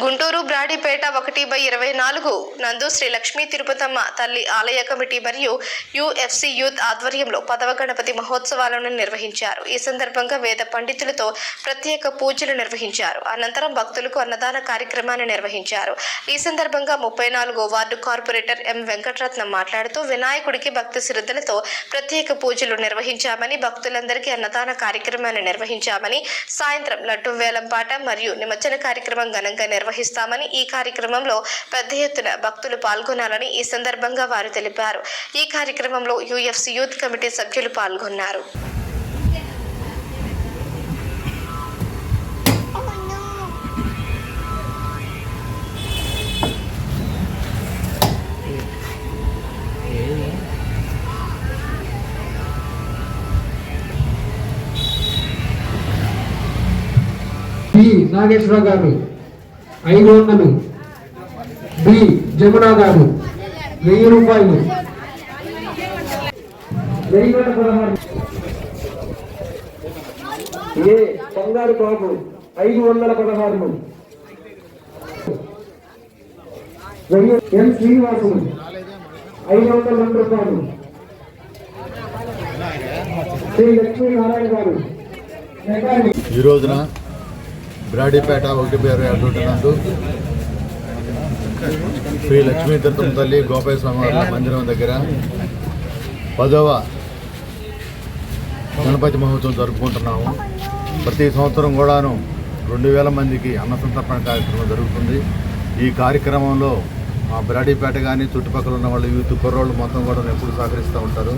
గుంటూరు బ్రాడీపేట ఒకటి బై ఇరవై నాలుగు నందు శ్రీ లక్ష్మీ తిరుపతమ్మ తల్లి ఆలయ కమిటీ మరియు యుఎఫ్సి యూత్ ఆధ్వర్యంలో పదవ గణపతి మహోత్సవాలను నిర్వహించారు. ఈ సందర్భంగా వేద పండితులతో ప్రత్యేక పూజలు నిర్వహించారు. అనంతరం భక్తులకు అన్నదాన కార్యక్రమాన్ని నిర్వహించారు. ఈ సందర్భంగా ముప్పై నాలుగో వార్డు కార్పొరేటర్ ఎం వెంకటరత్నం మాట్లాడుతూ వినాయకుడికి భక్తి శ్రద్ధలతో ప్రత్యేక పూజలు నిర్వహించామని భక్తులందరికీ అన్నదాన కార్యక్రమాన్ని నిర్వహించామని సాయంత్రం లడ్డు వేలంపాట మరియు నిమజ్జన కార్యక్రమం ఘనంగా నిర్వహిస్తామని ఈ కార్యక్రమంలో పెద్ద ఎత్తున భక్తులు పాల్గొనాలని ఈ సందర్భంగా వారు తెలిపారు. ఈ కార్యక్రమంలో యుఎఫ్సి యూత్ కమిటీ సభ్యులు పాల్గొన్నారు. నాగేశ్వరరావు గారు ఐదు వందలు. బి జమున గారు. వెయ్యి రూపాయలు. వెయ్యి ఏ బంగారు బాబు ఐదు వందల పదహారు ఎం ఎన్ శ్రీనివాసులు. ఐదు వందల రెండు రూపాయలు. శ్రీ లక్ష్మీనారాయణ గారు. ఈ రోజున బ్రాడీపేట ఒకటి పేరు అడ్డుంటు నందు. శ్రీ లక్ష్మీ తీర్థం తల్లి గోపాయ స్వామి వారి మందిరం దగ్గర. పదవ గణపతి మహోత్సవం జరుపుకుంటున్నాము. ప్రతి సంవత్సరం కూడాను రెండు వేల మందికి అన్నసంతర్పణ కార్యక్రమం జరుగుతుంది. ఈ కార్యక్రమంలో మా బ్రాడీపేట కానీ చుట్టుపక్కల ఉన్న వాళ్ళు యూత్ కుర్రోళ్ళు మొత్తం కూడా ఎప్పుడు సహకరిస్తూ ఉంటారు.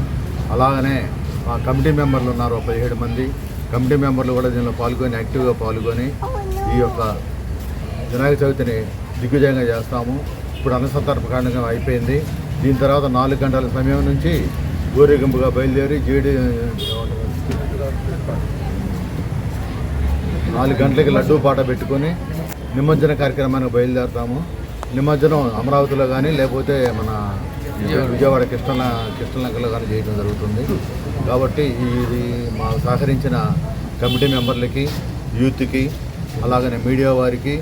అలాగనే మా కమిటీ మెంబర్లు ఉన్నారు పదిహేడు మంది. కమిటీ మెంబర్లు కూడా దీనిలో పాల్గొని యాక్టివ్గా పాల్గొని ఈ యొక్క వినాయక చవితిని దిగ్విజయంగా చేస్తాము. ఇప్పుడు అన్నసంతర్ప కారణంగా అయిపోయింది. దీని తర్వాత నాలుగు గంటల సమయం నుంచి ఊరేగింపుగా బయలుదేరి జీడి నాలుగు గంటలకి లడ్డూ పాట పెట్టుకొని నిమజ్జన కార్యక్రమానికి బయలుదేరుతాము. నిమజ్జనం అమరావతిలో కానీ లేకపోతే మన విజయవాడ కృష్ణ కృష్ణలంకలో కానీ చేయడం జరుగుతుంది. కాబట్టి ఇది మా సహకరించిన కమిటీ మెంబర్లకి యూత్కి అలాగనే మీడియా వారికి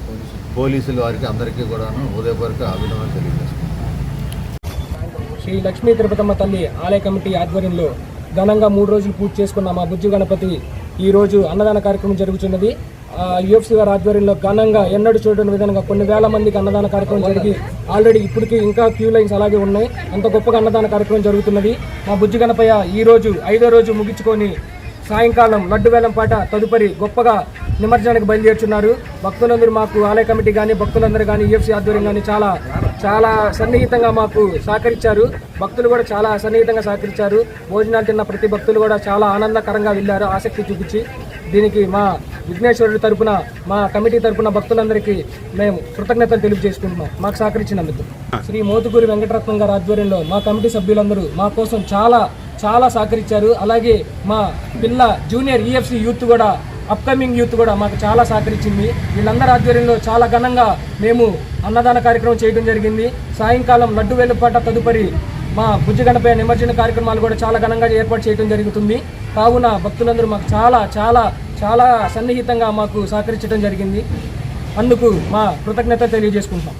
పోలీసుల వారికి అందరికీ కూడాను ఉదయపూర్వక అభినందనలు తెలియజేస్తున్నాను. శ్రీ లక్ష్మీ తిరుపతమ్మ తల్లి ఆలయ కమిటీ ఆధ్వర్యంలో ఘనంగా మూడు రోజులు పూజ చేసుకున్న మా బుజ్జు గణపతి ఈ రోజు అన్నదాన కార్యక్రమం జరుగుతున్నది యుఎఫ్సి గారి ఆధ్వర్యంలో ఘనంగా ఎన్నడూ చూడని విధంగా కొన్ని వేల మందికి అన్నదాన కార్యక్రమం జరిగి ఆల్రెడీ ఇప్పటికీ ఇంకా క్యూ లైన్స్ అలాగే ఉన్నాయి. అంత గొప్పగా అన్నదాన కార్యక్రమం జరుగుతున్నది. మా బుజ్జి గణపయ్య ఈరోజు ఐదో రోజు ముగించుకొని సాయంకాలం లడ్డు వేలం పాట తదుపరి గొప్పగా నిమజ్జనానికి బయలుదేరుచున్నారు. భక్తులందరూ మాకు ఆలయ కమిటీ కానీ భక్తులందరూ కానీ యూఎఫ్సీ ఆధ్వర్యం కానీ చాలా చాలా సన్నిహితంగా మాకు సహకరించారు. భక్తులు కూడా చాలా సన్నిహితంగా సహకరించారు. భోజనాలు తిన్న ప్రతి భక్తులు కూడా చాలా ఆనందకరంగా వెళ్ళారు ఆసక్తి చూపించి. దీనికి మా విఘ్నేశ్వరుడి తరపున మా కమిటీ తరపున భక్తులందరికీ మేము కృతజ్ఞతలు తెలియజేసుకుంటున్నాం. మాకు సహకరించినందుకు. శ్రీ మోతుకూరి వెంకటరత్నం గారి ఆధ్వర్యంలో మా కమిటీ సభ్యులందరూ మా కోసం చాలా చాలా సహకరించారు. అలాగే మా పిల్ల జూనియర్ ఈఎఫ్సి యూత్ కూడా అప్కమింగ్ యూత్ కూడా మాకు చాలా సహకరించింది. వీళ్ళందరి ఆధ్వర్యంలో చాలా ఘనంగా మేము అన్నదాన కార్యక్రమం చేయడం జరిగింది. సాయంకాలం లడ్డు వెలుపాట తదుపరి మా బుజ్జగణపై నిమజ్జన కార్యక్రమాలు కూడా చాలా ఘనంగా ఏర్పాటు చేయడం జరుగుతుంది. కావున భక్తులందరూ మాకు చాలా చాలా చాలా సన్నిహితంగా మాకు సహకరించడం జరిగింది. అందుకు మా కృతజ్ఞత తెలియజేసుకుంటాం